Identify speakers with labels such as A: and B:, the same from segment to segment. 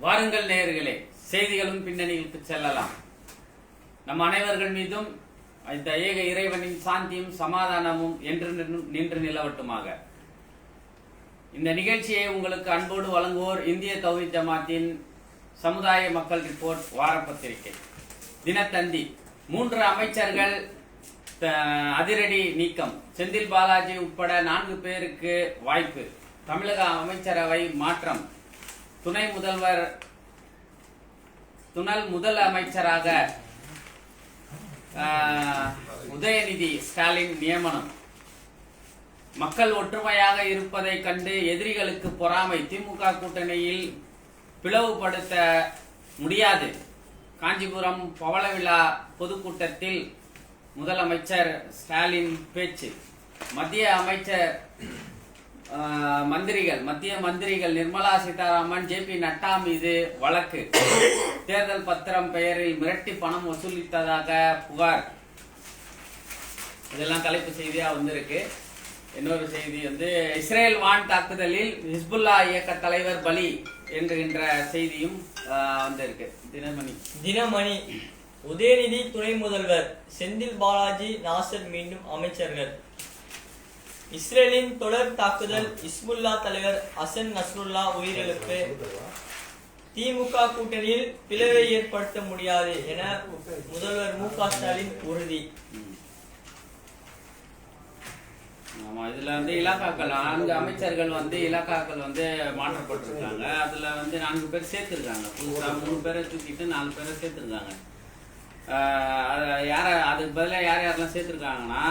A: வாருங்கள் நேயர்களே செய்திகளும் பின்னணிகளுக்கு செல்லலாம். நம் அனைவர்கள் மீதும் இந்த ஏக இறைவனின் சாந்தியும் சமாதானமும் என்று நின்று- நின்று நிலவட்டுமாக. இந்த நிகழ்ச்சியை உங்களுக்கு அன்போடு வழங்குவோர் இந்திய தௌஹி ஜமாத்தின் சமுதாய மக்கள் ரிப்போர்ட் வாரப்பத்திரிகை. தினத்தந்தி மூன்று அமைச்சர்கள் அதிரடி நீக்கம். செந்தில் பாலாஜி உட்பட நான்கு பேருக்கு வாய்ப்பு. தமிழக அமைச்சரவை மாற்றம். துணை முதல்வர் துணல் முதல் அமைச்சராக ஆஹ், உதயநிதி ஸ்டாலின் நியமனம். மக்கள் ஒற்றுமையாக இருப்பதை கண்டு எதிரிகளுக்கு பொறாமை. திமுக கூட்டணியில் பிளவுபடுத்த முடியாது. காஞ்சிபுரம் பவள விழா பொதுக்கூட்டத்தில் முதலமைச்சர் ஸ்டாலின் பேச்சு. மத்திய அமைச்சர் மந்திரிகள் மத்திய மந்திரிகள் நிர்மலா சீதாராமன் ஜே பி நட்டா மீது வழக்கு. தேர்தல் பத்திரம் பெயரில் மிரட்டி பணம் வசூலித்ததாக புகார். இதெல்லாம் தலைப்பு செய்தியா வந்திருக்கு. இன்னொரு செய்தி வந்து இஸ்ரேல் வான் தாக்குதலில் ஹிஸ்புல்லா இயக்க தலைவர் பலி என்கின்ற செய்தியும் வந்திருக்கு. தினமணி.
B: தினமணி. உதயநிதி துணை முதல்வர் செந்தில் பாலாஜி நாசர் மீண்டும் அமைச்சர்கள். இஸ்ரேலின் தொடர் தாக்குதல் இஸ்முல்லா தலைவர் அசன் நஸ்ருல்லா உயிரிழப்பு. திமுக கூட்டணியில் பிளவை ஏற்படுத்த முடியாது என முதல்வர் மு க ஸ்டாலின் உறுதி.
A: ஆமா இதுல வந்து இலாக்காக்கள் நான்கு அமைச்சர்கள் வந்து இலாக்காக்கள் வந்து மாற்றப்பட்டிருக்காங்க. அதுல வந்து நான்கு பேர் சேர்த்திருக்காங்க. புதுசா மூணு பேரை தூக்கிட்டு நாலு பேரை சேர்த்திருக்காங்க. ஆஹ் அது யார அதுக்கு பதிலா யார் யாரெல்லாம் சேர்த்திருக்காங்கன்னா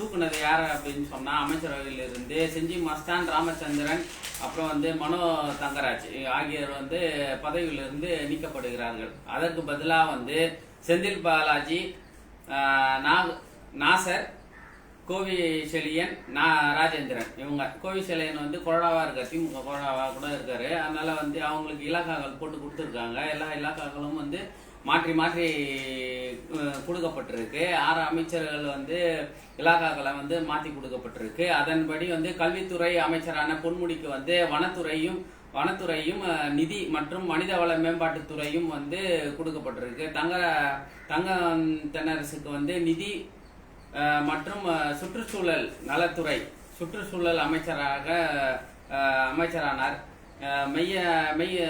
A: தூக்குனது யார் அப்படின்னு சொன்னால் அமைச்சரவையில் இருந்து செஞ்சி மஸ்தான் ராமச்சந்திரன் அப்புறம் வந்து மனோ தங்கராஜ் ஆகியோர் வந்து பதவியிலிருந்து நீக்கப்படுகிறார்கள். அதற்கு பதிலாக வந்து செந்தில் பாலாஜி நாக- நாசர் கோவி செழியன் நா ராஜேந்திரன். இவங்க கோவி செழியன் வந்து கொரோனாவாக இருக்கார் திமுக கொரோனாவாக கூட இருக்காரு. அதனால வந்து அவங்களுக்கு இலாக்காக்கள் போட்டு கொடுத்துருக்காங்க. எல்லா இலாக்காக்களும் வந்து மாற்றி மாற்றி கொடுக்கப்பட்டிருக்கு. ஆறு அமைச்சர்கள் வந்து இலாக்காக்களை வந்து மாற்றி கொடுக்கப்பட்டிருக்கு. அதன்படி வந்து கல்வித்துறை அமைச்சரான பொன்முடிக்கு வந்து வனத்துறையும் வனத்துறையும் நிதி மற்றும் மனிதவள மேம்பாட்டுத்துறையும் வந்து கொடுக்கப்பட்டிருக்கு. தங்க தங்க தென்னரசுக்கு வந்து நிதி மற்றும் சுற்றுச்சூழல் நலத்துறை சுற்றுச்சூழல் அமைச்சராக அமைச்சரானார். மெய்ய மெய்ய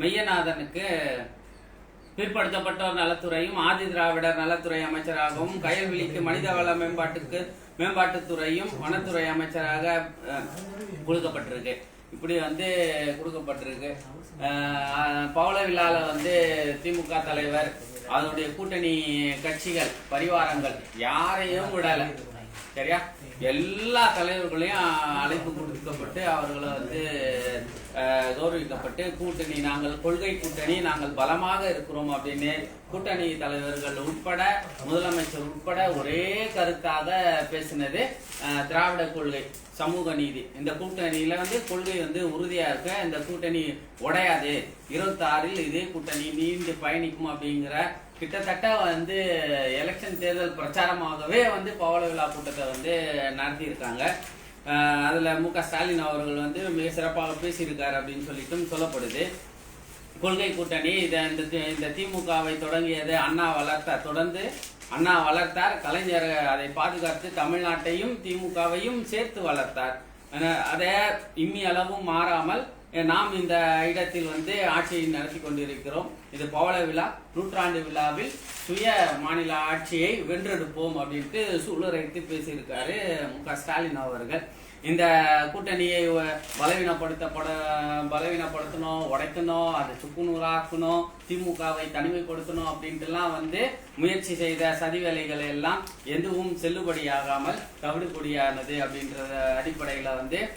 A: மெய்யநாதனுக்கு பிற்படுத்தப்பட்டோர் நலத்துறையும் ஆதி திராவிடர் நலத்துறை அமைச்சராகவும் கயல்விழிக்கு மனிதவள மேம்பாட்டுக்கு மேம்பாட்டுத்துறையும் வனத்துறை அமைச்சராக கொடுக்கப்பட்டிருக்கு. இப்படி வந்து கொடுக்கப்பட்டிருக்கு. அஹ், வந்து திமுக தலைவர் அதனுடைய கூட்டணி கட்சிகள் பரிவாரங்கள் யாரையும் விடலை. சரியா? எல்லா தலைவர்களையும் அழைப்பு கொடுக்கப்பட்டு அவர்களை வந்து கௌரவிக்கப்பட்டு கூட்டணி நாங்கள் கொள்கை கூட்டணி நாங்கள் பலமாக இருக்கிறோம் அப்படின்னு கூட்டணி தலைவர்கள் உட்பட முதலமைச்சர் உட்பட ஒரே கருத்தாக பேசினது திராவிட கொள்கை சமூக நீதி. இந்த கூட்டணியில வந்து கொள்கை வந்து உறுதியா இருக்க. இந்த கூட்டணி உடையாது. இருபத்தி ஆறில் இதே கூட்டணி நீண்டு பயணிக்கும் அப்படிங்கிற கிட்டத்தட்ட வந்து எலெக்ஷன் தேர்தல் பிரச்சாரமாகவே வந்து பவள விழா கூட்டத்தை வந்து நடத்தியிருக்காங்க. அதில் மு க ஸ்டாலின் அவர்கள் வந்து மிக சிறப்பாக பேசியிருக்கார் அப்படின்னு சொல்லிட்டும் சொல்லப்படுது. கொள்கை கூட்டணி இதை இந்த தி- இந்த திமுகவை தொடங்கியது அண்ணா வளர்த்தார் தொடர்ந்து அண்ணா வளர்த்தார் கலைஞர் அதை பாதுகாத்து தமிழ்நாட்டையும் திமுகவையும் சேர்த்து வளர்த்தார். ஆனா, அதை இம்மி அளவும் மாறாமல் நாம் இந்த இடத்தில் வந்து ஆட்சியை நடத்தி கொண்டிருக்கிறோம். இது பவள விழா நூற்றாண்டு விழாவில் சுய மாநில ஆட்சியை வென்றெடுப்போம் அப்படின்ட்டு சூளுரைத்து பேசியிருக்காரு மு க ஸ்டாலின் அவர்கள். இந்த கூட்டணியை வ- பலவீனப்படுத்தப்பட பலவீனப்படுத்தணும் உடைக்கணும் அதை சுக்குநூறாக்கணும் திமுகவை தனிமைப்படுத்தணும் அப்படின்ட்டுலாம் வந்து முயற்சி செய்த சதி வேலைகள் எல்லாம் எதுவும் செல்லுபடியாகாமல் தவிடுபடியானது அப்படின்ற அடிப்படையில் வந்து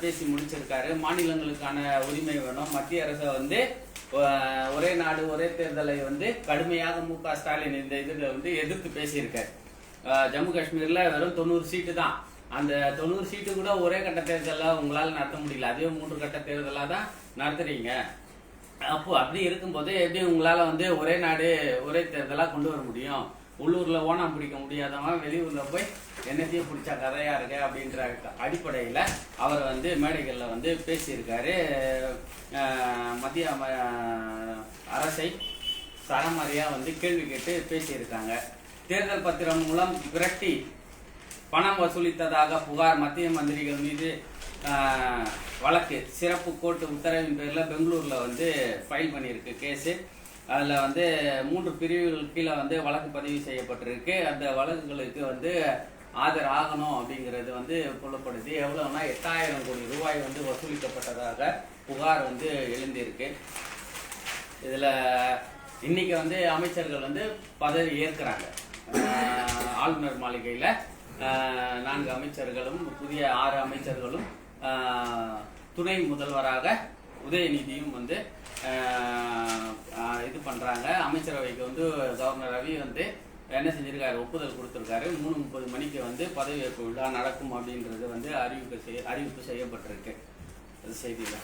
A: பேசி முடிச்சிருக்காரு. மாநிலங்களுக்கான உரிமை வேணும். மத்திய அரசை வந்து ஒரே நாடு ஒரே தேர்தலை வந்து கடுமையாக மு க ஸ்டாலின் இந்த இதில் வந்து எதிர்த்து பேசியிருக்காரு. ஜம்மு காஷ்மீரில் வெறும் தொண்ணூறு சீட்டு தான். அந்த தொண்ணூறு சீட்டு கூட ஒரே கட்ட தேர்தலில் உங்களால் நடத்த முடியல. அதே மூன்று கட்ட தேர்தலாக தான் நடத்துறீங்க. அப்போ அப்படி இருக்கும்போது எப்படி உங்களால் வந்து ஒரே நாடு ஒரே தேர்தலாக கொண்டு வர முடியும்? உள்ளூர்ல ஓணம் பிடிக்க முடியாதவன் வெளியூர்ல போய் என்னத்தையும் பிடிச்சா கதையா இருக்கு அப்படின்ற அடிப்படையில அவர் வந்து மேடைகள்ல வந்து பேசியிருக்காரு. மத்திய அரசை சரமாரியா வந்து கேள்வி கேட்டு பேசியிருக்காங்க. தேர்தல் பத்திரம் மூலம் விரட்டி பணம் வசூலித்ததாக புகார் மத்திய மந்திரிகள் மீது வழக்கு. சிறப்பு கோர்ட்டு உத்தரவின் பேரில் பெங்களூர்ல வந்து ஃபைல் பண்ணியிருக்கு கேஸு. அதில் வந்து மூன்று பிரிவுகள் கீழே வந்து வழக்கு பதிவு செய்யப்பட்டிருக்கு. அந்த வழக்குகளுக்கு வந்து ஆஜர் ஆகணும் அப்படிங்கிறது வந்து சொல்லப்படுது எவ்வளோனா எட்டாயிரம் கோடி ரூபாய் வந்து வசூலிக்கப்பட்டதாக புகார் வந்து எழுந்திருக்கு. இதில் இன்னைக்கு வந்து அமைச்சர்கள் வந்து பதவி ஏற்கிறாங்க. ஆளுநர் மாளிகையில் நான்கு அமைச்சர்களும் புதிய ஆறு அமைச்சர்களும் துணை முதல்வராக உதயநிதியும் வந்து இது பண்ணுறாங்க அமைச்சரவைக்கு வந்து கவர்னர் ரவி வந்து என்ன செஞ்சிருக்காரு? ஒப்புதல் கொடுத்துருக்காரு. மூணு முப்பது மணிக்கு வந்து பதவியேற்பு விழா நடக்கும் அப்படின்றது வந்து அறிவிப்பு செய்ய அறிவிப்பு செய்யப்பட்டிருக்கு. அது செய்தியில.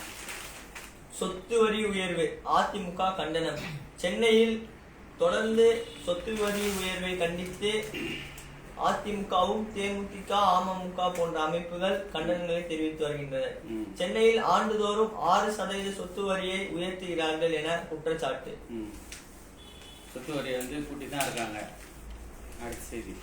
B: சொத்து வரி உயர்வு அதிமுக கண்டனம். சென்னையில் தொடர்ந்து சொத்து வரி உயர்வை கண்டித்து அதிமுகவும் தேமுதிக அமமுக போன்ற அமைப்புகள் கண்டனங்களை தெரிவித்து வருகின்றன. சென்னையில் ஆண்டுதோறும் ஆறு சதவீத சொத்து வரியை உயர்த்துகிறார்கள் என குற்றச்சாட்டு.
A: சொத்து வரியை வந்து கூட்டி தான் இருக்காங்க அடுத்த செய்தி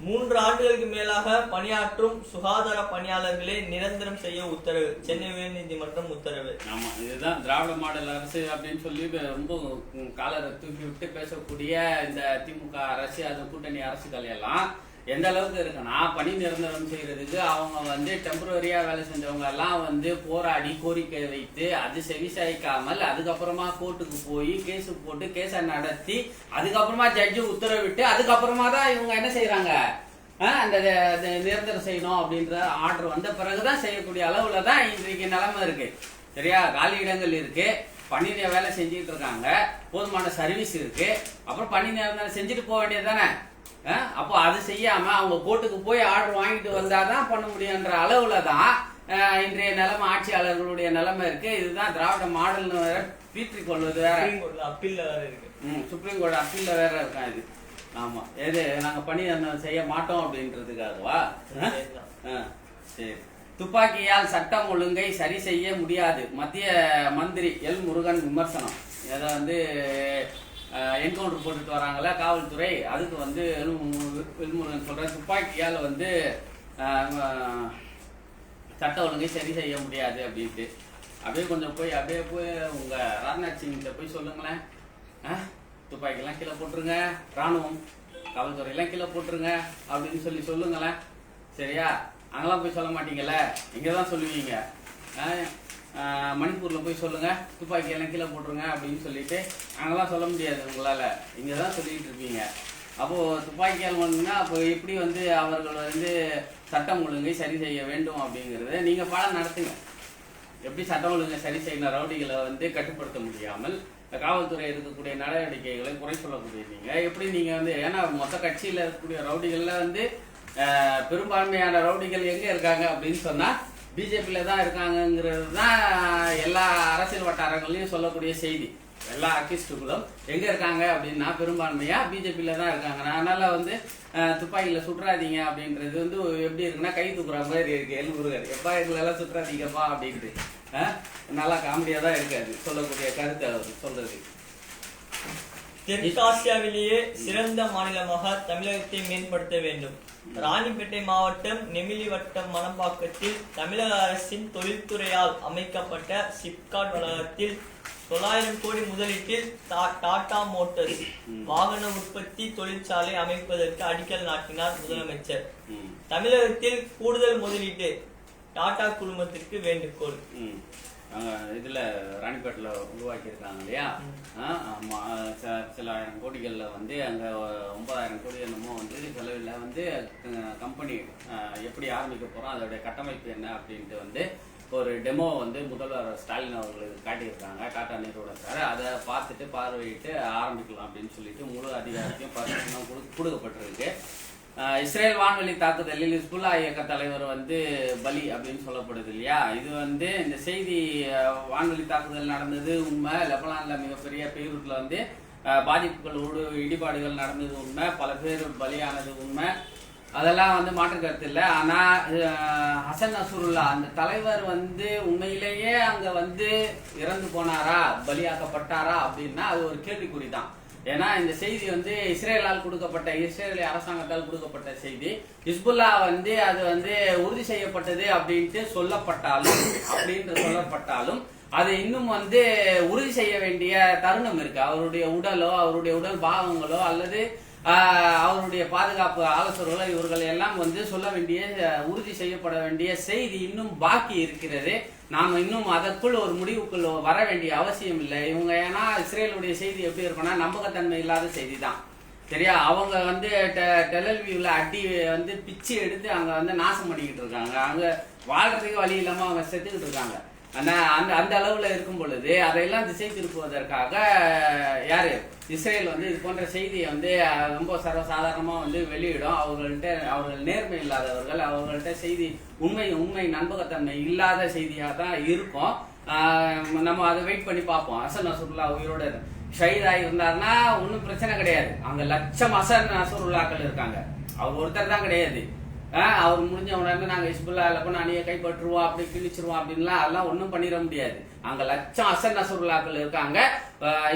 B: மூன்று ஆண்டுகளுக்கு மேலாக பணியாற்றும் சுகாதார பணியாளர்களை நிரந்தரம் செய்ய உத்தரவு. சென்னை உயர்நீதிமன்றம் உத்தரவு.
A: ஆமா இதுதான் திராவிட மாடல் அரசு அப்படின்னு சொல்லி ரொம்ப காலரை தூக்கி விட்டு பேசக்கூடிய இந்த திமுக அரசு அது கூட்டணி அரசுகள் எல்லாம் எந்த அளவுக்கு இருக்குன்னா பணி நிரந்தரம் செய்யறதுக்கு அவங்க வந்து டெம்பரரியா வேலை செஞ்சவங்க எல்லாம் வந்து போராடி கோரிக்கை வைத்து அது செவிசாய்க்காமல் அதுக்கப்புறமா கோர்ட்டுக்கு போய் கேஸ் போட்டு கேஸை நடத்தி அதுக்கப்புறமா ஜட்ஜு உத்தரவிட்டு அதுக்கப்புறமா தான் இவங்க என்ன செய்யறாங்க அந்த நிரந்தரம் செய்யணும் அப்படின்ற ஆர்டர் வந்த பிறகுதான் செய்யக்கூடிய அளவுல தான் இன்றைக்கு நிலைமை இருக்கு. சரியா? காலி இடங்கள் இருக்கு. பணி வேலை செஞ்சுட்டு இருக்காங்க. போதுமான சர்வீஸ் இருக்கு. அப்புறம் பணி நிரந்தரம் செஞ்சுட்டு போக வேண்டியது தானே? அப்போ அது செய்யாம அவங்க கோர்ட்டுக்கு போய் ஆர்டர் வாங்கிட்டு வந்தாதான் பண்ண முடியுன்ற அளவுல தான் இன்றைய நிலைமை ஆட்சியாளர்களுடைய நிலைமை இருக்கு. இதுதான் திராவிட மாடல்னு வேற பீற்றிக் கொள்வது வேற.
B: அப்பீல்ல வேற இருக்கு.
A: ம் சுப்ரீம் கோர்ட் அப்பீல்ல வேற இருக்கான் இது? ஆமா. எது நாங்க பணி செய்ய மாட்டோம் அப்படின்றதுக்காகவா? சரி. துப்பாக்கியால் சட்டம் ஒழுங்கை சரி செய்ய முடியாது. மத்திய மந்திரி எல் முருகன் விமர்சனம். இதை வந்து என்கவுண்டர் போட்டுட்டு வராங்கல்ல காவல்துறை. அதுக்கு வந்து எல் மு- சொல்ற துப்பாக்கியால் வந்து சட்ட ஒழுங்கை சரி செய்ய முடியாது அப்படின்ட்டு. அப்படியே கொஞ்சம் போய் அப்படியே போய் உங்க ராஜ்நாத் சிங்கிட்ட போய் சொல்லுங்களேன். துப்பாக்கிலாம் கீழே போட்டுருங்க. ராணுவம் காவல்துறையெல்லாம் கீழே போட்டுருங்க அப்படின்னு சொல்லி சொல்லுங்களேன். சரியா? அங்கெல்லாம் போய் சொல்ல மாட்டீங்கல்ல? இங்கே தான் சொல்லுவீங்க. ஆ, மணிப்பூரில் போய் சொல்லுங்கள் துப்பாக்கி எல்லாம் கீழே போட்டுருங்க அப்படின்னு சொல்லிட்டு அங்கெல்லாம் சொல்ல முடியாது உங்களால். இங்கே தான் சொல்லிகிட்டு இருப்பீங்க. அப்போது துப்பாக்கியால் ஒண்ணுன்னா அப்போ எப்படி வந்து அவர்கள் வந்து சட்டம் ஒழுங்கை சரி செய்ய வேண்டும் அப்படிங்கிறத நீங்கள் பாடம் நடத்துங்க. எப்படி சட்டம் ஒழுங்கை சரி செய்யணும் ரவுடிகளை வந்து கட்டுப்படுத்த முடியாமல் காவல்துறை எடுக்கக்கூடிய நடவடிக்கைகளை குறை சொல்லக்கூடிய எப்படி நீங்கள் வந்து ஏன்னா மொத்த கட்சியில் இருக்கக்கூடிய ரவுடிகளில் வந்து பெரும்பான்மையான ரவுடிகள் எங்கே இருக்காங்க அப்படின்னு சொன்னால் பிஜேபியில் தான் இருக்காங்கங்கிறது தான் எல்லா அரசியல் வட்டாரங்களையும் சொல்லக்கூடிய செய்தி. எல்லா ஆர்டிஸ்டுகளும் எங்க இருக்காங்க அப்படின்னா பெரும்பான்மையா பிஜேபியில தான் இருக்காங்க. அதனால வந்து துப்பாக்கியில் துப்பாக்கியில சுற்றாதீங்க அப்படின்றது வந்து எப்படி இருக்குன்னா கை தூக்குற மாதிரி இருக்கு. எல் முருகர் எப்பா எங்களெல்லாம் சுற்றாதீங்கப்பா அப்படின்ட்டு. நல்லா காமெடியா தான் இருக்காது சொல்லக்கூடிய கருத்து அவர் சொல்றது.
B: தெற்காசியாவிலேயே சிறந்த மாநிலமாக தமிழகத்தை மேம்படுத்த வேண்டும். ராணிப்பேட்டை மாவட்டம் நெமிலி வட்டம் மணப்பாக்கத்தில் தமிழக அரசின் தொழில்துறையால் அமைக்கப்பட்ட சிப்காட் வளாகத்தில் தொள்ளாயிரம் கோடி முதலீட்டில் டாடா மோட்டார்ஸ் வாகன உற்பத்தி தொழிற்சாலை அமைப்பதற்கு அடிக்கல் நாட்டினார் முதலமைச்சர். தமிழகத்தில் கூடுதல் முதலீட்டு டாடா குழுமத்திற்கு வேண்டுகோள்.
A: இதுல ராணிப்பேட்டில் உருவாக்கி இருக்காங்க இல்லையா சில ஆயிரம் கோடிகள்ல வந்து அங்க ஒன்பதாயிரம் கோடி என்னமோ வந்து செலவில் வந்து கம்பெனி எப்படி ஆரம்பிக்க போறோம் அதோடைய கட்டமைப்பு என்ன அப்படின்ட்டு வந்து ஒரு டெமோ வந்து முதல்வர் ஸ்டாலின் அவர்களுக்கு காட்டியிருக்காங்க டாடா நிறுவனத்தார் அதை பார்த்துட்டு பார்வையிட்டு ஆரம்பிக்கலாம் அப்படின்னு சொல்லிட்டு முழு அதிகாரத்தையும் பர்மிஷனும் கொடு- கொடுக்கப்பட்டிருக்கு. இஸ்ரேல் வான்வெளி தாக்குதலில் இஸ்புல்லா இயக்க தலைவர் வந்து பலி அப்படின்னு சொல்லப்படுது இல்லையா? இது வந்து இந்த செய்தி வான்வெளி தாக்குதல் நடந்தது உண்மை. லெபனான்ல மிகப்பெரிய பெய்ரூட்ல வந்து பாதிப்புகளோடு இடிபாடுகள் நடந்தது உண்மை. பல பேர் பலியானது உண்மை. அதெல்லாம் வந்து மாற்று கருத்து இல்லை. ஆனா ஹசன் அசுருல்லா அந்த தலைவர் வந்து உண்மையிலேயே அங்க வந்து இறந்து போனாரா? பலியாக்கப்பட்டாரா? அப்படின்னா அது ஒரு கேள்விக்குறி தான். ஏன்னா இந்த செய்தி வந்து இஸ்ரேலால் கொடுக்கப்பட்ட இஸ்ரேலிய அரசாங்கத்தால் கொடுக்கப்பட்ட செய்தி. ஹிஸ்புல்லா வந்து அது வந்து உறுதி செய்யப்பட்டது அப்படின்ட்டு சொல்லப்பட்டாலும் அப்படின்னு சொல்லப்பட்டாலும் அது இன்னும் வந்து உறுதி செய்ய வேண்டிய தருணம் இருக்கு. அவருடைய உடலோ அவருடைய உடல் பாகங்களோ அல்லது அவருடைய பாதுகாப்பு ஆலோசகர்கள் இவர்கள் எல்லாம் வந்து சொல்ல வேண்டிய உறுதி செய்யப்பட வேண்டிய செய்தி இன்னும் பாக்கி இருக்கிறது. நாம் இன்னும் அதற்குள் ஒரு முடிவுக்குள் வர வேண்டிய அவசியம் இல்லை. இவங்க ஏன்னா இஸ்ரேலுடைய செய்தி எப்படி இருக்கும்னா நம்பகத்தன்மை இல்லாத செய்தி தான் சரியா? அவங்க வந்து டெலல்வியூல அடி வந்து பிச்சு எடுத்து அங்க வந்து நாசம் பண்ணிக்கிட்டு இருக்காங்க. அங்க வாழ்றதுக்கு வழி இல்லாம அவங்க செத்துக்கிட்டு இருக்காங்க. ஆனா அந்த அந்த அளவுல இருக்கும் பொழுது அதையெல்லாம் திசை திருப்புவதற்காக யாரு? இஸ்ரேல் வந்து இது போன்ற செய்தியை வந்து ரொம்ப சர்வசாதாரணமா வந்து வெளியிடும். அவர்கள்ட்ட அவர்கள் நேர்மை இல்லாதவர்கள் அவர்கள்ட்ட செய்தி உண்மை உண்மை நம்பகத்தன்மை இல்லாத செய்தியா தான் இருக்கும் நம்ம அதை வெயிட் பண்ணி பார்ப்போம். அசன் அசுருல்லா உயிரோட ஷஹீதாகி இருந்தாருன்னா ஒன்றும் பிரச்சனை கிடையாது. அங்க லட்சம் அசன் நசுருல்லாக்கள் இருக்காங்க. அவர் ஒருத்தர் தான் கிடையாது. அவர் முடிஞ்ச உடனே நாங்க ஹிஸ்புல்லா லெபனானியை அணியை கைப்பற்றுவோம் அப்படி கிழிச்சிருவோம் அப்படின்லாம் அதெல்லாம் ஒன்றும் பண்ணிட முடியாது. அங்க லட்சம் அசன் நசுருல்லாக்கள் இருக்காங்க.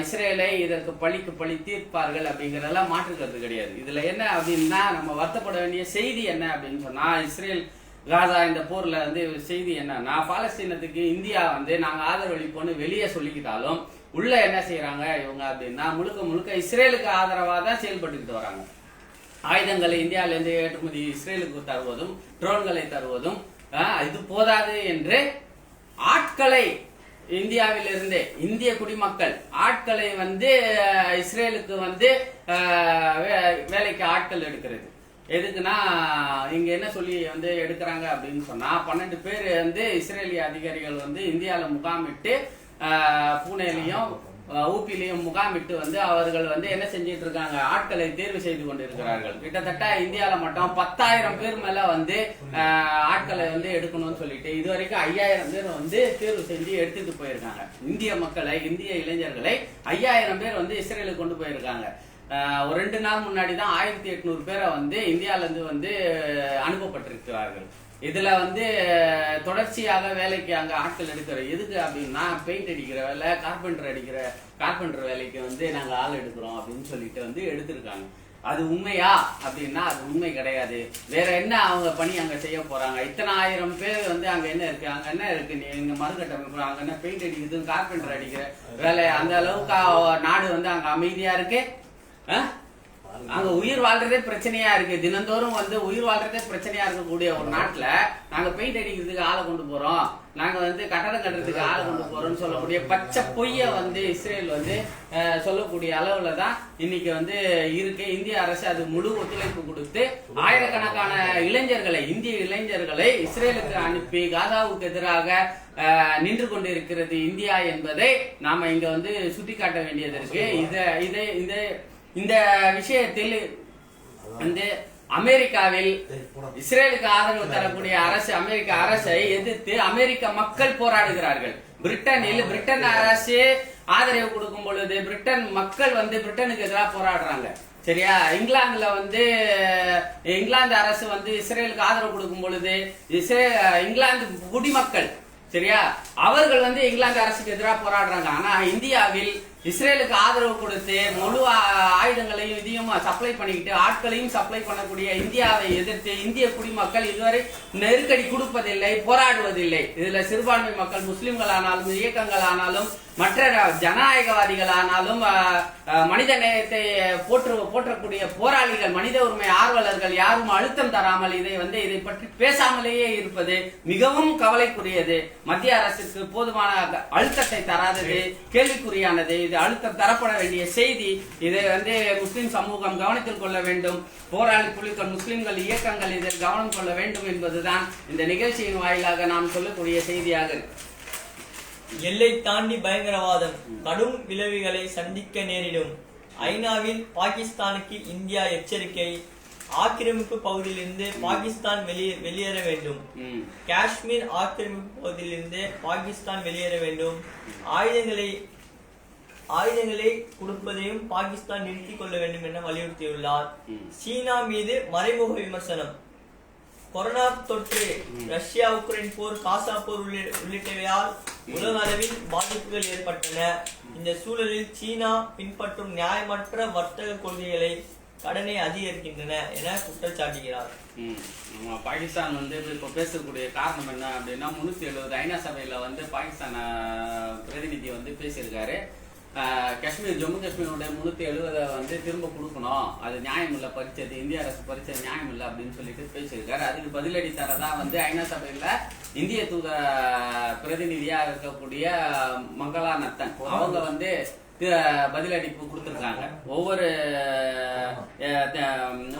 A: இஸ்ரேலை இதற்கு பழிக்கு பழி தீர்ப்பார்கள் அப்படிங்கறதெல்லாம் மாற்றுக்கிறது கிடையாது. இதுல என்ன அப்படின்னா நம்ம வருத்தப்பட வேண்டிய செய்தி என்ன அப்படின்னு சொன்னா இஸ்ரேல் காசா இந்த போர்ல வந்து செய்தி என்னன்னா பாலஸ்தீனத்துக்கு இந்தியா வந்து நாங்க ஆதரவளிப்போன்னு வெளியே சொல்லிக்கிட்டாலும் உள்ள என்ன செய்யறாங்க இவங்க அப்படின்னா முழுக்க முழுக்க இஸ்ரேலுக்கு ஆதரவா தான் செயல்பட்டுக்கிட்டு வராங்க. ஆயுதங்களை இந்தியாவிலிருந்து ஏற்றுமதி இஸ்ரேலுக்கு தருவதும் ட்ரோன்களை தருவதும் இது போதாது என்று ஆட்களை இந்தியாவிலிருந்தே இந்திய குடிமக்கள் ஆட்களை வந்து இஸ்ரேலுக்கு வந்து வே- வேலைக்கு ஆட்கள் எடுக்கிறது. எதுக்குன்னா இங்க என்ன சொல்லி வந்து எடுக்கிறாங்க அப்படின்னு சொன்னா பன்னெண்டு பேர் வந்து இஸ்ரேலிய அதிகாரிகள் வந்து இந்தியாவில் முகாமிட்டு பூனேலையும் ஊப்பிலையும் முகாமிட்டு வந்து அவர்கள் வந்து என்ன செஞ்சிட்டு இருக்காங்க? ஆட்களை தேர்வு செய்து கொண்டிருக்கிறார்கள். கிட்டத்தட்ட இந்தியால மட்டும் பத்தாயிரம் பேர் மேல வந்து ஆட்களை வந்து எடுக்கணும்னு சொல்லிட்டு இது வரைக்கும் ஐயாயிரம் பேர் வந்து தேர்வு செஞ்சு எடுத்துட்டு போயிருக்காங்க. இந்திய மக்களை இந்திய இளைஞர்களை ஐயாயிரம் பேர் வந்து இஸ்ரேலுக்கு கொண்டு போயிருக்காங்க. ஒரு ரெண்டு நாள் முன்னாடி தான் ஆயிரத்தி எட்நூறு பேரை வந்து இந்தியால இருந்து வந்து அனுப்பப்பட்டிருக்கிறார்கள். இதுல வந்து தொடர்ச்சியாக வேலைக்கு அங்க ஆட்கள் எடுக்கிற எதுக்கு அப்படின்னா பெயிண்ட் அடிக்கிற வேலை கார்பெண்டர் அடிக்கிற கார்பெண்டர் வேலைக்கு வந்து நாங்க ஆள் எடுக்கிறோம் அப்படின்னு சொல்லிட்டு வந்து எடுத்திருக்காங்க. அது உண்மையா அப்படின்னா அது உண்மை கிடையாது. வேற என்ன அவங்க பணி அங்க செய்ய போறாங்க? இத்தனை ஆயிரம் பேர் வந்து அங்க என்ன இருக்கு? அங்க என்ன இருக்கு? நீங்க மறுகட்டமைப்பு அங்க என்ன பெயிண்ட் அடிக்கிறது கார்பெண்டர் அடிக்கிற வேலை அந்த அளவுக்கு நாடு வந்து அங்க அமைதியா இருக்கு. ஆ? அங்க உயிர் வாழ்றதே பிரச்சனையா இருக்கு. தினந்தோறும் வந்து உயிர் வாழ்றதே பிரச்சனையா இருக்கக்கூடிய ஒரு நாட்டுல நாங்க பெயிண்ட் அடிக்கிறதுக்கு ஆளை கொண்டு போறோம். நாங்க வந்து கட்டடம் கட்டுறதுக்கு ஆளை கொண்டு போறோம்னு சொல்லக்கூடிய பச்சை பொய்ய வந்து இஸ்ரேல் வந்து சொல்லக்கூடிய அளவுல தான் இன்னைக்கு வந்து இருக்கு. இந்திய அரசு அது முழு ஒத்துழைப்பு கொடுத்து ஆயிரக்கணக்கான இளைஞர்களை இந்திய இளைஞர்களை இஸ்ரேலுக்கு அனுப்பி காசாவுக்கு எதிராக நின்று கொண்டு இருக்கிறது இந்தியா என்பதை நாம இங்க வந்து சுட்டிக்காட்ட வேண்டியது இருக்கு. இதை இதை இந்த இந்த விஷயத்தில் வந்து அமெரிக்காவில் இஸ்ரேலுக்கு ஆதரவு தரக்கூடிய அரசு அமெரிக்க அரசை எதிர்த்து அமெரிக்க மக்கள் போராடுகிறார்கள். பிரிட்டனில் பிரிட்டன் அரசு ஆதரவு கொடுக்கும் பொழுது பிரிட்டன் மக்கள் வந்து பிரிட்டனுக்கு எதிராக போராடுறாங்க. சரியா? இங்கிலாந்துல வந்து இங்கிலாந்து அரசு வந்து இஸ்ரேலுக்கு ஆதரவு கொடுக்கும் பொழுது இஸ்ரே இங்கிலாந்து குடிமக்கள் சரியா? அவர்கள் வந்து இங்கிலாந்து அரசுக்கு எதிராக போராடுறாங்க. ஆனா இந்தியாவில் இஸ்ரேலுக்கு ஆதரவு கொடுத்து முழு ஆ- ஆயுதங்களையும் இதையும் சப்ளை பண்ணிக்கிட்டு ஆட்களையும் சப்ளை பண்ணக்கூடிய இந்தியாவை எதிர்த்து இந்திய குடிமக்கள் இதுவரை நெருக்கடி கொடுப்பதில்லை போராடுவதில்லை. இதுல சிறுபான்மை மக்கள் முஸ்லிம்கள் ஆனாலும் இயக்கங்கள் ஆனாலும் மற்ற ஜனநாயகவாதிகள் ஆனாலும் மனித நேயத்தை போற்று போற்றக்கூடிய போராளிகள் மனித உரிமை ஆர்வலர்கள் யாரும் அழுத்தம் தராமல் இதை வந்து இதை பற்றி பேசாமலேயே இருப்பது மிகவும் கவலைக்குரியது. மத்திய அரசுக்கு போதுமான அழுத்தத்தை தராதது கேள்விக்குறியானது. இது அழுத்தம் தரப்பட வேண்டிய செய்தி இதை வந்து முஸ்லிம் சமூகம் கவனத்தில் கொள்ள வேண்டும். போராளி குழுக்கள் முஸ்லிம்கள் இயக்கங்கள் இதில் கவனம் கொள்ள வேண்டும் என்பதுதான் இந்த நிகழ்ச்சியின் வாயிலாக நாம் சொல்லக்கூடிய செய்தியாக
B: எல்லை தாண்டி பயங்கரவாதம் கடும் விளைவுகளை சந்திக்க நேரிடும். ஐநாவில் பாகிஸ்தானுக்கு இந்தியா எச்சரிக்கை. ஆக்கிரமிப்பு பகுதியிலிருந்து பாகிஸ்தான் வெளியே வெளியேற வேண்டும். காஷ்மீர் ஆக்கிரமிப்பு பகுதியிலிருந்து பாகிஸ்தான் வெளியேற வேண்டும். ஆயுதங்களை ஆயுதங்களை கொடுப்பதையும் பாகிஸ்தான் நிறுத்திக் கொள்ள வேண்டும் என வலியுறுத்தியுள்ளார். சீனா மீது மறைமுக விமர்சனம். கொரோனா தொற்று ரஷ்யா உக்ரைன் போர் காசா போர் உள்ளி- உள்ளிட்டவையால் உலக அளவில் பாதிப்புகள் ஏற்பட்டன. இந்த சூழலில் சீனா பின்பற்றும் நியாயமற்ற வர்த்தக கொள்கைகளை கடனை அதிகரிக்கின்றன என குற்றம் சாட்டுகிறார்
A: ம். ஆமா, பாகிஸ்தான் வந்து இப்போ பேசக்கூடிய காரணம் என்ன அப்படின்னா முன்னூத்தி எழுபது ஐநா சபையில வந்து பாகிஸ்தான் பிரதிநிதி வந்து பேசியிருக்காரு. காஷ்மீர் ஜம்மு காஷ்மீருடைய முன்னூத்தி எழுபதை வந்து திரும்ப கொடுக்கணும். அது நியாயம் இல்லை பறிச்சது இந்திய அரசு பறிச்சது நியாயம் இல்லை அப்படின்னு சொல்லிட்டு பேசியிருக்காரு. அதுக்கு பதிலடி தரதா வந்து ஐநா சபையில இந்திய தூத பிரதிநிதியா இருக்கக்கூடிய மங்களா நத்தன். அவங்க வந்து பதிலடி கொடுத்துருக்காங்க. ஒவ்வொரு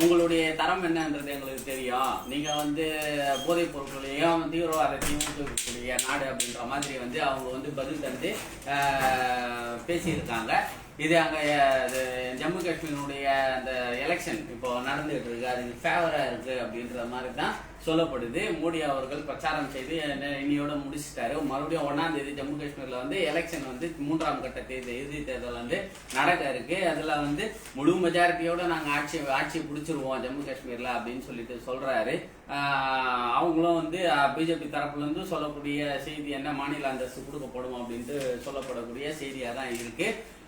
A: உங்களுடைய தரம் என்னன்றது எங்களுக்கு தெரியும். நீங்கள் வந்து போதைப் பொருட்களையும் தீவிரவாதத்தையும் ஊக்குவிக்கக்கூடிய நாடு அப்படின்ற மாதிரி வந்து அவங்க வந்து பதில் தந்து பேசியிருக்காங்க. இது அங்கே இது ஜம்மு காஷ்மீருடைய அந்த எலெக்ஷன் இப்போ நடந்துகிட்டு இருக்கு அதுக்கு ஃபேவரா இருக்கு அப்படின்ற மாதிரி தான் சொல்லப்படுது. மோடி அவர்கள் பிரச்சாரம் செய்து என்ன- இன்னையோட முடிச்சிட்டாரு. மறுபடியும் ஒன்னாம் தேதி ஜம்மு காஷ்மீர்ல வந்து எலெக்ஷன் வந்து மூன்றாம் கட்ட தேர்தல் இறுதி தேர்தல் வந்து நடக்க இருக்கு. அதுல வந்து முழு மெஜாரிட்டியோட நாங்கள் ஆட்சி ஆட்சி பிடிச்சிருவோம் ஜம்மு காஷ்மீர்ல அப்படின்னு சொல்லிட்டு சொல்றாரு. அவங்களும் வந்து பிஜேபி தரப்புலேருந்து சொல்லக்கூடிய செய்தி என்ன? மாநில அந்தஸ்து கொடுக்கப்படும் அப்படின்ட்டு சொல்லப்படக்கூடிய செய்தியாக தான் இருக்குது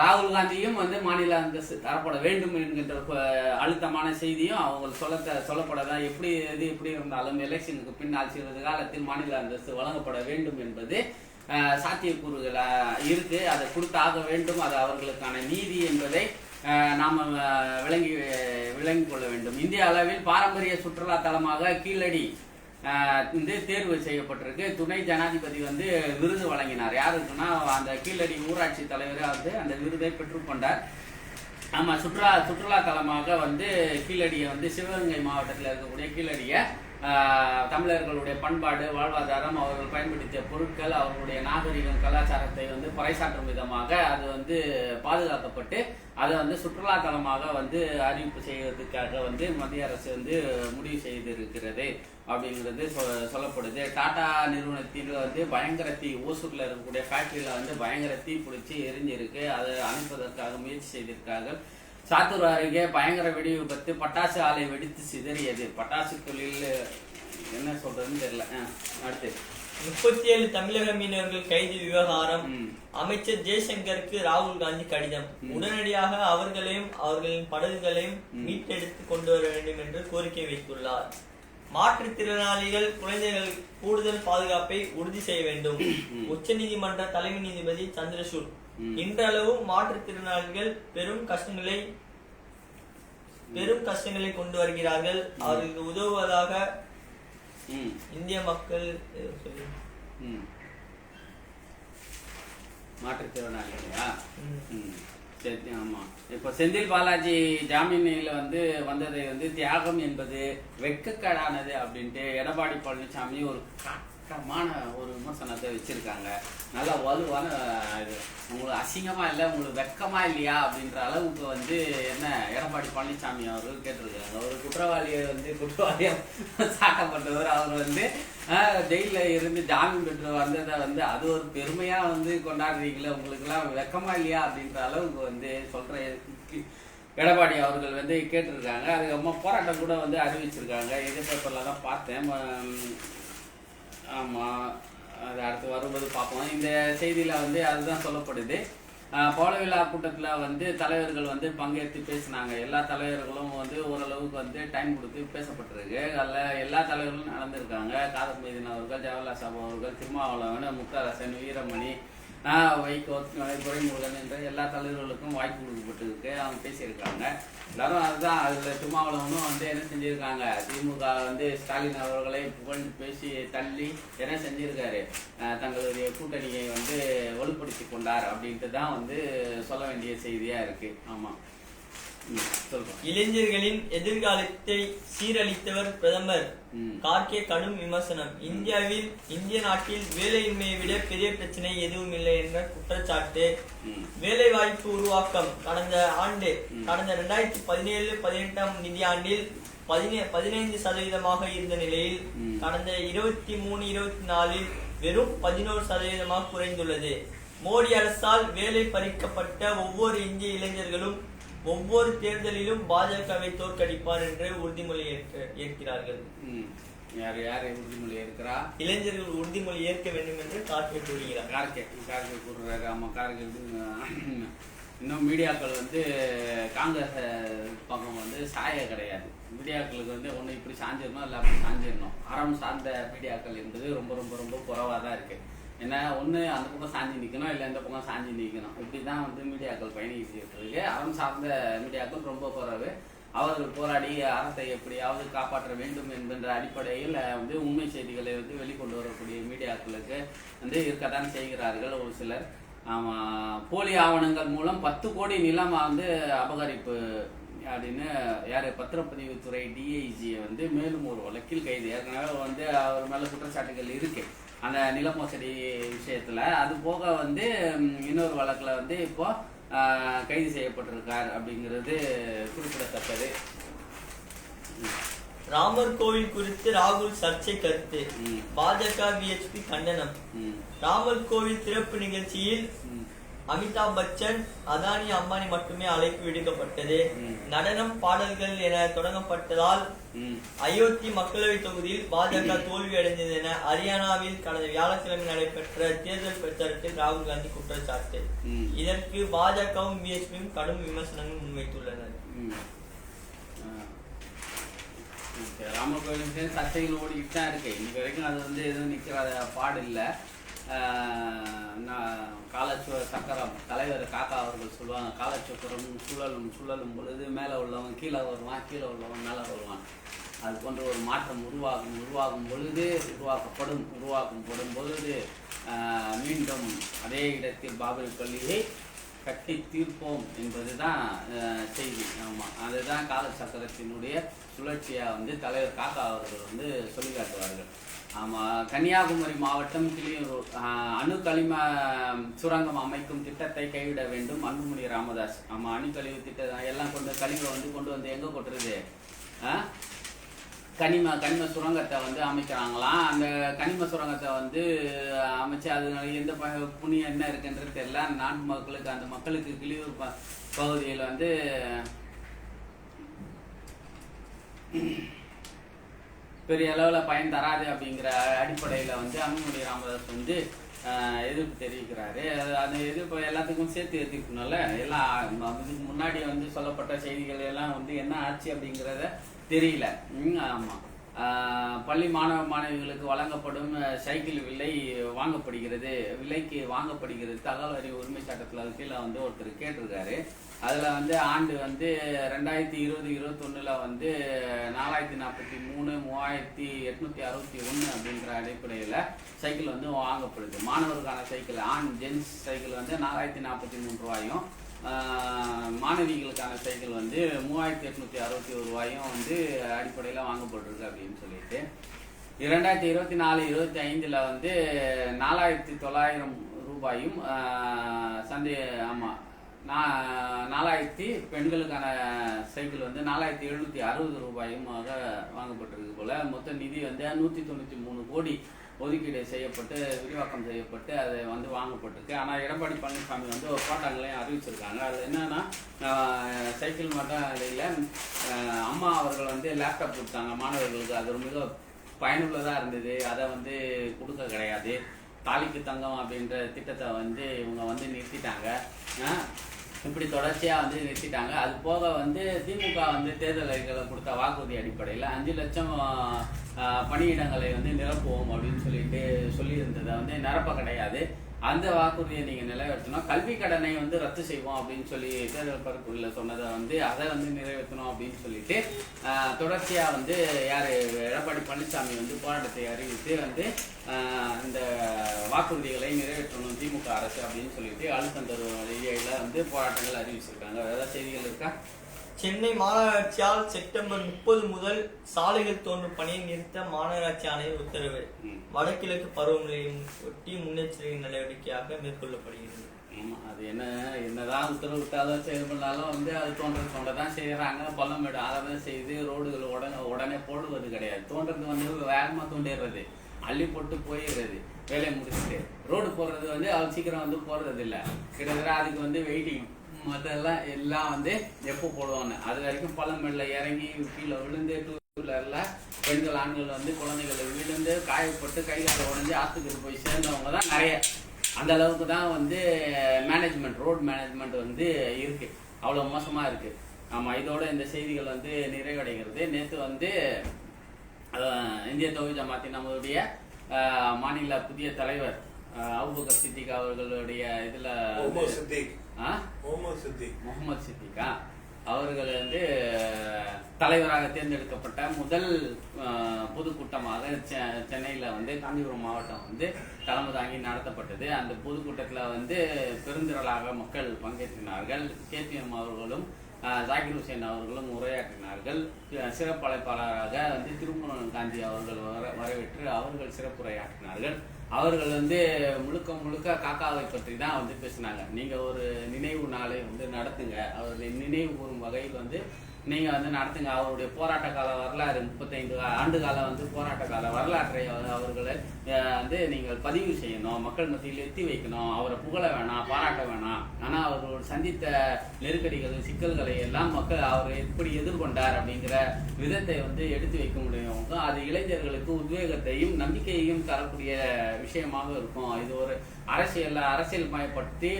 A: ராகுல் காந்தியும் வந்து மாநில அந்தஸ்து தரப்பட வேண்டும் என்கின்ற அழுத்தமான செய்தியும் அவங்க சொல்ல சொல்லப்படதா எப்படி எது எப்படி இருந்தாலும் எலெக்ஷனுக்கு பின்னால் சிறிது காலத்தில் மாநில அந்தஸ்து வழங்கப்பட வேண்டும் என்பது ஆஹ், இருக்கு. அதை கொடுத்தாக வேண்டும். அது அவர்களுக்கான நீதி என்பதை நாம் விளங்கி விளங்கி விளங்கிக் கொள்ள வேண்டும். இந்திய அளவில் பாரம்பரிய சுற்றுலா தலமாக கீழடி வந்து தேர்வு செய்யப்பட்டிருக்கு. துணை ஜனாதிபதி வந்து விருது வழங்கினார். யாருக்குன்னா அந்த கீழடி ஊராட்சி தலைவராக வந்து அந்த விருதை பெற்றுக்கொண்டார் ஆமாம் சுற்றுலா சுற்றுலா தலமாக வந்து கீழடியை வந்து சிவகங்கை மாவட்டத்தில் இருக்கக்கூடிய கீழடியை தமிழர்களுடைய பண்பாடு வாழ்வாதாரம் அவர்கள் பயன்படுத்திய பொருட்கள் அவர்களுடைய நாகரிகம் கலாச்சாரத்தை வந்து பறைசாற்றும் விதமாக அது வந்து பாதுகாக்கப்பட்டு அதை வந்து சுற்றுலா தலமாக வந்து அறிவிப்பு செய்வதற்காக வந்து மத்திய அரசு வந்து முடிவு செய்திருக்கிறது. அப்படிங்கிறது சொல்லப்படுது. டாடா நிறுவனத்தில் வந்து பயங்கர தீ ஓசூர்ல இருக்கக்கூடிய ஃபேக்டரியில வந்து பயங்கர தீ பிடிச்சி எரிஞ்சிருக்கு. அதை அணைப்பதற்காக முயற்சி செய்திருக்கார்கள். சாத்தூர் அருகே பயங்கர வெடி விபத்து பட்டாசு ஆலை வெடித்து சிதறியது. பட்டாசு தொழில் என்ன சொல்றதுன்னு தெரியல. அடுத்து.
B: முப்பத்தி ஏழு தமிழக மீனவர்கள் கைது விவகாரம். அமைச்சர் ஜெய்சங்கருக்கு ராகுல் காந்தி கடிதம். உடனடியாக அவர்களையும் அவர்களின் படகுகளையும் மீட்டெடுத்து கொண்டு வர வேண்டும் என்று கோரிக்கை வைத்துள்ளார். மாற்றுத்திறனாளிகள் குழந்தைகள் கூடுதல் பாதுகாப்பை உறுதி செய்ய வேண்டும். உச்சநீதிமன்ற தலைமை நீதிபதி சந்திரசூட்.
A: ம்.
B: இன்றளவும் மாற்றுத்திறனாளிகள் பெரும் கஷ்டங்களை பெரும் கஷ்டங்களை கொண்டு வருகிறார்கள். அவர்களுக்கு உதவுவதாக இந்திய மக்கள்
A: மாற்றுத்திறனாளிகளா சரி ஆமா. இப்போ செந்தில் பாலாஜி ஜாமீனில் வந்து வந்ததை வந்து தியாகம் என்பது வெக்கக்கடானது அப்படின்ட்டு எடப்பாடி பழனிசாமி ஒரு மான ஒரு விமர்சனத்தை வச்சிருக்காங்க. நல்ல வலுவான இது உங்களுக்கு அசிங்கமா இல்லை உங்களுக்கு வெக்கமா இல்லையா அப்படின்ற அளவுக்கு வந்து என்ன எடப்பாடி பழனிசாமி அவர்கள் கேட்டிருக்காங்க ஒரு குற்றவாளியை வந்து குற்றவாளியா சாட்டப்பட்டவர். அவர் வந்து ஜெயிலில் இருந்து ஜாமீன் பெற்று வந்ததை வந்து அது ஒரு பெருமையா வந்து கொண்டாடுறீங்களே உங்களுக்கு எல்லாம் வெக்கமா இல்லையா அப்படின்ற அளவுக்கு வந்து சொல்ற எடப்பாடி அவர்கள் வந்து கேட்டிருக்காங்க. அதுக்கப்புறமா போராட்டம் கூட வந்து அறிவிச்சிருக்காங்க. எதிர்பார்ப்பில் தான் பார்த்தேன். ஆமாம் அது அடுத்து வரும்போது பார்ப்போம். இந்த செய்தியில் வந்து அதுதான் சொல்லப்படுது. ஆஹ் கூட்டத்தில் வந்து தலைவர்கள் வந்து பங்கேற்று பேசினாங்க. எல்லா தலைவர்களும் வந்து ஓரளவுக்கு வந்து டைம் கொடுத்து பேசப்பட்டிருக்கு. அதில் எல்லா தலைவர்களும் நடந்திருக்காங்க. காதப்பீதின் அவர்கள் ஜவஹர்லால் சாபு அவர்கள் திருமாவளவன் முத்தரசன் வீரமணி நான் வைகோ அஹ் துரைமுருகன் என்ற எல்லா தலைவர்களுக்கும் வாய்ப்பு கொடுக்கப்பட்டிருக்கு. அவங்க பேசியிருக்காங்க. எல்லாரும் அதுதான் அதில் திருமாவளவனும் வந்து என்ன செஞ்சுருக்காங்க? திமுக வந்து ஸ்டாலின் அவர்களை புகழ்ந்து பேசி தள்ளி என்ன செஞ்சுருக்காரு? தங்களுடைய கூட்டணியை வந்து வலுப்படுத்தி கொண்டார் அப்படின்ட்டு தான் வந்து சொல்ல வேண்டிய செய்தியாக இருக்குது ஆமாம்
B: இளைஞர்களின் எதிர்காலத்தை சீரழித்தவர் பிரதமர் கார்கே கடும் விமர்சனம். இந்தியாவில் இந்திய நாட்டில் வேலையின்மையை விட பெரிய பிரச்சனை எதுவும் இல்லை என்ற குற்றச்சாட்டு. வேலை வாய்ப்பு உருவாக்கம் கடந்த ஆண்டு கடந்த ரெண்டாயிரத்தி பதினேழு பதினெட்டாம் நிதியாண்டில் பதினே பதினைந்து சதவீதமாக இருந்த நிலையில். கடந்த இருபத்தி மூணு இருபத்தி நாலில் வெறும் பதினோரு சதவீதமாக குறைந்துள்ளது. மோடி அரசால் வேலை பறிக்கப்பட்ட ஒவ்வொரு இந்திய இளைஞர்களும் ஒவ்வொரு தேர்தலிலும் பாஜகவை தோற்கடிப்பார் என்று உறுதிமொழி ஏற்க- ஏற்கிறார்கள்.
A: யார் யார் உறுதிமொழி இருக்கிறா
B: இளைஞர்கள் உறுதிமொழி ஏற்க வேண்டும் என்று கார்கே கூறுகிறார்.
A: கார்கே கார்கே கூறுறாரு. ஆமா கார்கே இன்னும் மீடியாக்கள் வந்து காங்கிரஸ் பக்கம் வந்து சாய கிடையாது. மீடியாக்களுக்கு வந்து ஒன்று இப்படி சாஞ்சிடணும் இல்லை அப்படி சாஞ்சிடணும். அறம் சார்ந்த மீடியாக்கள் என்பது ரொம்ப ரொம்ப ரொம்ப குறைவாக தான் இருக்கு. ஏன்னா ஒன்று அந்த பக்கம் சாஞ்சி நிற்கணும் இல்லை இந்த பக்கம் சாஞ்சி நிற்கணும் இப்படி தான் வந்து மீடியாக்கள் பயணிக்கிட்டு இருக்கு. அறம் சார்ந்த மீடியாக்கள் ரொம்ப குறைவு அவர்கள் போராடி அறத்தை எப்படியாவது காப்பாற்ற வேண்டும் என்கின்ற அடிப்படையில் வந்து உண்மை செய்திகளை வந்து வெளிக்கொண்டு வரக்கூடிய மீடியாக்களுக்கு வந்து இருக்கத்தான் செய்கிறார்கள் ஒரு சிலர். ஆமாம் போலி ஆவணங்கள் மூலம் பத்து கோடி நிலம் வந்து அபகரிப்பு அப்படின்னு யாரு பத்திரப்பதிவுத்துறை டிஐஜியை வந்து மேலும் ஒரு வழக்கில் கைது. ஏற்கனவே வந்து அவர் மேலே குற்றச்சாட்டுகள் இருக்குது அந்த நில மோசடி விஷயத்துல. அது போக வந்து இன்னொரு வழக்குல வந்து இப்போ கைது செய்யப்பட்டிருக்கார் அப்படிங்கிறது குறிப்பிடத்தக்கது.
B: ராமர் கோவில் குறித்து ராகுல் சர்ச்சை கருத்து. பாஜக விஹெச்பி கண்டனம். ராமர் கோவில் திறப்பு நிகழ்ச்சியில் அமிதாப் பச்சன் அதானி அம்பானி மட்டுமே அழைப்பு விடுக்கப்பட்டது. நடனம் பாடல்கள் என தொடங்கப்பட்டதால் அயோத்தி மக்களவை தொகுதியில் பாஜக தோல்வி அடைந்தது என ஹரியானாவில் கடந்த வியாழக்கிழமை நடைபெற்ற தேர்தல் பிரச்சாரத்தில் ராகுல் காந்தி குற்றச்சாட்டு. இதற்கு பாஜகவும் பிஎஸ்பியும் கடும் விமர்சனங்கள் முன்வைத்துள்ளனர்.
A: ராமர் கோயில் சர்ச்சைகள் ஓடிக்கிட்டு தான் இருக்கு. இன்னைக்கு வரைக்கும் அது வந்து எதுவும் நிற்கிற பாடு இல்லை. காலச்சுவ சக்கரம் தலைவர் காக்கா அவர்கள் சொல்லுவாங்க காலச்சக்கரம் சுழலும் சுழலும் பொழுது மேலே உள்ளவன் கீழே வருவான் கீழே உள்ளவன் மேலே வருவான். அது போன்ற ஒரு மாற்றம் உருவாகும் உருவாகும் பொழுது உருவாக்கப்படும் உருவாக்கப்படும் பொழுது மீண்டும் அதே இடத்தில் பாபரி பள்ளியை கட்டி தீர்ப்போம் என்பதுதான் தான் செய்தி. ஆமாம் அதுதான் காலச்சக்கரத்தினுடைய சுழற்சியாக வந்து தலைவர் காக்கா அவர்கள் வந்து சொல்லி காட்டுவார்கள். ஆமாம் கன்னியாகுமரி மாவட்டம் கிளியூர் அணுக்களிம அணு கனிம சுரங்கம் அமைக்கும் திட்டத்தை கைவிட வேண்டும். அன்புமணி ராமதாஸ். ஆமாம் அணு கழிவு திட்டம் எல்லாம் கொண்டு கழிவை வந்து கொண்டு வந்து எங்கே கொட்டுறது? கனிம கனிம சுரங்கத்தை வந்து அமைக்கிறாங்களாம் அந்த கனிம சுரங்கத்தை வந்து அமைச்சு அதனால எந்த ப- புண்ணியம் என்ன இருக்குன்றது தெரியல. அந்த நாட்டு மக்களுக்கு அந்த மக்களுக்கு கிளியூர் ப பகுதியில் வந்து பெரிய அளவில் பயன் தராது அப்படிங்கிற அடிப்படையில் வந்து அன்புமணி ராமதாஸ் வந்து ஆஹ், எதிர்ப்பு தெரிவிக்கிறாரு. அந்த எதிர்ப்பு எல்லாத்துக்கும் சேர்த்து எதிர்க்கணும்ல. எல்லாம் இதுக்கு முன்னாடி வந்து சொல்லப்பட்ட செய்திகள் எல்லாம் வந்து என்ன ஆச்சு அப்படிங்கிறத தெரியல. ஆமாம் பள்ளி மாணவ மாணவிகளுக்கு வழங்கப்படும் சைக்கிள் விலை வாங்கப்படுகிறது. விலைக்கு வாங்கப்படுகிறது தகவல் அறிவு உரிமை சட்டத்தில் கீழே வந்து ஒருத்தர் கேட்டிருக்காரு. அதில் வந்து ஆண்டு வந்து ரெண்டாயிரத்தி இருபது இருபத்தொன்னில் வந்து நாலாயிரத்தி நாற்பத்தி மூணு மூவாயிரத்தி எட்நூத்தி அறுபத்தி ஒன்று அப்படின்ற அடிப்படையில் சைக்கிள் வந்து வாங்கப்படுது. மாணவருக்கான சைக்கிள் ஆண் ஜென்ஸ் சைக்கிள் வந்து நாலாயிரத்தி நாற்பத்தி மூணு ரூபாயும் மாணவிகளுக்கான சைக்கிள் வந்து மூவாயிரத்தி எட்நூத்தி அறுபத்தி ஒரு ரூபாயும் வந்து அடிப்படையில் வாங்கப்பட்டிருக்கு அப்படின்னு சொல்லிட்டு. இரண்டாயிரத்தி இருபத்தி நாலு இருபத்தி ஐந்தில் வந்து நாலாயிரத்தி தொள்ளாயிரம் ரூபாயும் சந்தை ஆமாம் நா- நாலாயிரத்தி பெண்களுக்கான சைக்கிள் வந்து நாலாயிரத்தி எழுநூற்றி அறுபது ரூபாயுமாக வாங்கப்பட்டிருக்கு போல். மொத்த நிதி வந்து நூற்றி தொண்ணூற்றி மூணு கோடி ஒதுக்கீடு செய்யப்பட்டு விரிவாக்கம் செய்யப்பட்டு அது வந்து வாங்கப்பட்டிருக்கு. ஆனால் எடப்பாடி பழனிசாமி வந்து ஒரு போட்டாங்களையும் அறிவிச்சிருக்காங்க. அது என்னன்னா சைக்கிள் மட்டும் இடையில அம்மா அவர்கள் வந்து லேப்டாப் கொடுத்தாங்க. மாணவர்களுக்கு அது ஒரு மிக பயனுள்ளதாக இருந்தது. அதை வந்து கொடுக்க கிடையாது. தாலிக்கு தங்கம் அப்படின்ற திட்டத்தை வந்து இவங்க வந்து நிறுத்திட்டாங்க. இப்படி தொடர்ச்சியாக வந்து நிறுத்திட்டாங்க. அது போக வந்து திமுக வந்து தேர்தல் அறிக்கையில் கொடுத்த வாக்குறுதி அடிப்படையில் அஞ்சு லட்சம் பணியிடங்களை வந்து நிரப்புவோம் அப்படின்னு சொல்லிட்டு சொல்லியிருந்ததை வந்து நிரப்ப கிடையாது. அந்த வாக்குறுதியை நீங்கள் நிறைவேற்றணும். கல்வி கடனை வந்து ரத்து செய்வோம் அப்படின்னு சொல்லி தேர்தல் பரப்புகளில் சொன்னதை வந்து அதை வந்து நிறைவேற்றணும் அப்படின்னு சொல்லிட்டு தொடர்ச்சியாக வந்து யார் எடப்பாடி பழனிசாமி வந்து போராட்டத்தை அறிவித்து வந்து இந்த வாக்குறுதிகளை நிறைவேற்றணும் திமுக அரசு அப்படின்னு சொல்லிட்டு அழுத்தம் தரும் வழியில வந்து போராட்டங்கள் அறிவிச்சிருக்காங்க. வேறு செய்திகள் இருக்கா?
B: சென்னை மாநகராட்சியால் செப்டம்பர் முப்பது முதல் சாலைகள் தோன்றும் பணியை நிறுத்த மாநகராட்சி ஆணையர் உத்தரவு. வடகிழக்கு பருவமழையை ஒட்டி முன்னெச்சரிக்கை நடவடிக்கையாக மேற்கொள்ளப்படுகிறது.
A: அது என்ன என்னதான் உத்தரவிட்டாலும் செயல் பண்ணாலும் வந்து அது தோன்ற தோன்ற தான் செய்யறாங்க பள்ளமேடு ஆதரவு செய்து ரோடுகள் உடனே உடனே போடுவது கிடையாது. தோன்றது வந்து வேகமா தோண்டிடுறது. அள்ளி போட்டு போயிடுறது வேலையை முடிச்சுட்டு. ரோடு போடுறது வந்து அவ்வளோ சீக்கிரம் வந்து போடுறது இல்லை கிட்டத்தட்ட அதுக்கு வந்து வெயிட்டிங் முதல்ல எல்லாம் வந்து எப்போ போடுவாங்க? அது வரைக்கும் பழமெல்ல இறங்கி கீழே விழுந்து டூ வீலரில் பெண்கள் ஆண்கள் வந்து குழந்தைகளை விழுந்து காயப்பட்டு கை கால உடஞ்சி ஆஸ்பத்திரி போய் சேர்ந்தவங்க தான் நிறைய. அந்த அளவுக்கு தான் வந்து மேனேஜ்மெண்ட் ரோட் மேனேஜ்மெண்ட் வந்து இருக்கு. அவ்வளோ மோசமாக இருக்கு. ஆமாம் இதோட இந்த செய்திகள் வந்து நிறைவடைகிறது. நேற்று வந்து இந்திய தொகுதி ஜமாத்தின் நம்மளுடைய மாநில புதிய தலைவர் அஹ், சித்திக் அவர்களுடைய இதில்
C: சித்திக். முகமது சித்திக்.
A: முகமது சித்திகா அவர்கள் வந்து தலைவராக தேர்ந்தெடுக்கப்பட்ட முதல் பொதுக்கூட்டமாக சென்னையில வந்து காஞ்சிபுரம் மாவட்டம் வந்து தலைமை தாங்கி நடத்தப்பட்டது. அந்த பொதுக்கூட்டத்தில் வந்து பெருந்திரளாக மக்கள் பங்கேற்றினார்கள். கேபிஎம் அவர்களும் ஜாகிர் ஹுசேன் அவர்களும் உரையாற்றினார்கள். அஹ், சிறப்பு அழைப்பாளராக வந்து திருமுருகன் காந்தி அவர்கள் வர வரவேற்று அவர்கள் சிறப்புரையாற்றினார்கள். அவர்கள் வந்து முழுக்க முழுக்க காக்காவை பற்றி தான் வந்து பேசினாங்க. நீங்க ஒரு நினைவு நாளை வந்து நடத்துங்க. அவருடைய நினைவு கூறும் வகையில் வந்து நீங்க வந்து நடத்துங்க. அவருடைய போராட்ட கால வரலாறு முப்பத்தைந்து ஆண்டு கால வந்து போராட்ட கால வரலாற்றை அவர் அவர்களை வந்து நீங்கள் பதிவு செய்யணும். மக்கள் மத்தியில் எத்தி வைக்கணும். அவரை புகழ வேணாம் பாராட்ட வேணாம். ஆனா அவர்கள் சந்தித்த நெருக்கடிகள் சிக்கல்களை எல்லாம் மக்கள் அவர் எப்படி எதிர்கொண்டார் அப்படிங்கிற விதத்தை வந்து எடுத்து வைக்க முடியும். அது இளைஞர்களுக்கு உத்வேகத்தையும் நம்பிக்கையையும் தரக்கூடிய விஷயமாக இருக்கும். இது ஒரு அரசியல் அரசியல் மயப்படுத்தி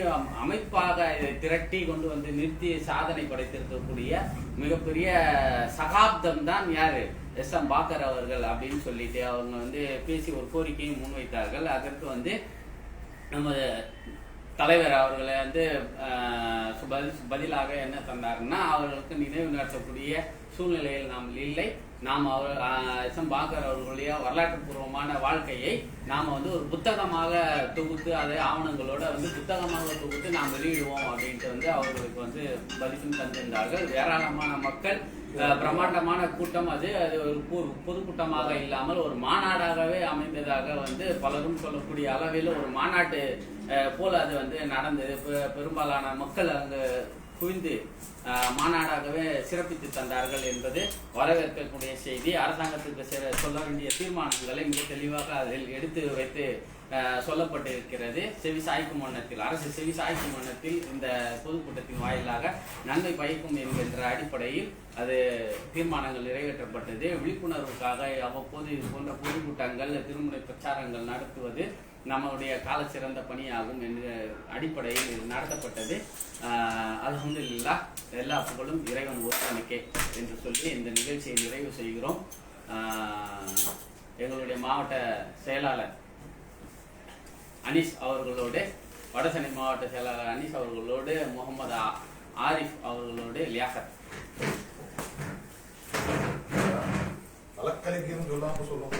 A: அமைப்பாக இதை திரட்டி கொண்டு வந்து நிறுத்தி சாதனை படைத்திருக்கக்கூடிய மிகப்பெரிய சகாப்தம் தான் யாரு? எஸ். எம். பாக்கர் அவர்கள் அப்படின்னு சொல்லிட்டு அவங்க வந்து பேசி ஒரு கோரிக்கையை முன்வைத்தார்கள். அதற்கு வந்து நம்ம தலைவர் அவர்களை வந்து பதில் பதிலாக என்ன தந்தாருன்னா அவர்களுக்கு நினைவு நடத்தக்கூடிய சூழ்நிலையில் நாம் இல்லை. நாம் அவர் எஸ் எம் அவர்களுடைய வரலாற்று பூர்வமான வாழ்க்கையை நாம் வந்து ஒரு புத்தகமாக தொகுத்து அதை ஆவணங்களோட வந்து புத்தகமாக தொகுத்து நாம் வெளியிடுவோம் அப்படின்ட்டு வந்து அவர்களுக்கு வந்து பதிப்பும் தந்திருந்தார்கள். ஏராளமான மக்கள் பிரமாண்டமான பிரம்மாண்டமான கூட்டம். அது அது ஒரு பொது பொதுக்கூட்டமாக இல்லாமல் ஒரு மாநாடாகவே அமைந்ததாக வந்து பலரும் சொல்லக்கூடிய அளவில் ஒரு மாநாட்டு போல் போல அது வந்து நடந்தது. பெரும்பாலான மக்கள் அங்கு குவிந்து மாநாடாகவே சிறப்பித்து தந்தார்கள் என்பது வரவேற்கக்கூடிய செய்தி. அரசாங்கத்துக்கு சொல்ல வேண்டிய தீர்மானங்களை மிக தெளிவாக அதில் எடுத்து வைத்து சொல்லப்பட்டிருக்கிறது. செவி சாய்க்கும் வண்ணத்தில் அரசு செவி சாய்க்கும் வண்ணத்தில் இந்த பொதுக்கூட்டத்தின் வாயிலாக நன்மை பயக்கும் என்கின்ற அடிப்படையில் அது தீர்மானங்கள் நிறைவேற்றப்பட்டது. விழிப்புணர்வுக்காக அவ்வப்போது இது போன்ற பொதுக்கூட்டங்கள் திருமண பிரச்சாரங்கள் நடத்துவது நம்மளுடைய கால சிறந்த பணியாகும் என்ற அடிப்படையில் நடத்தப்பட்டது. அல்ஹம்துலில்லாஹ் எல்லா புகழும் இறைவன் ஒருவனுக்கே என்று சொல்லி இந்த நிகழ்ச்சியை நிறைவு செய்கிறோம். எங்களுடைய மாவட்ட செயலாளர் அனீஸ் அவர்களோடு வடசென்னை மாவட்ட செயலாளர் அனீஸ் அவர்களோடு முகமது ஆரிஃப் அவர்களோடு லியாகத்.
C: சொல்லாம சொல்லுங்க.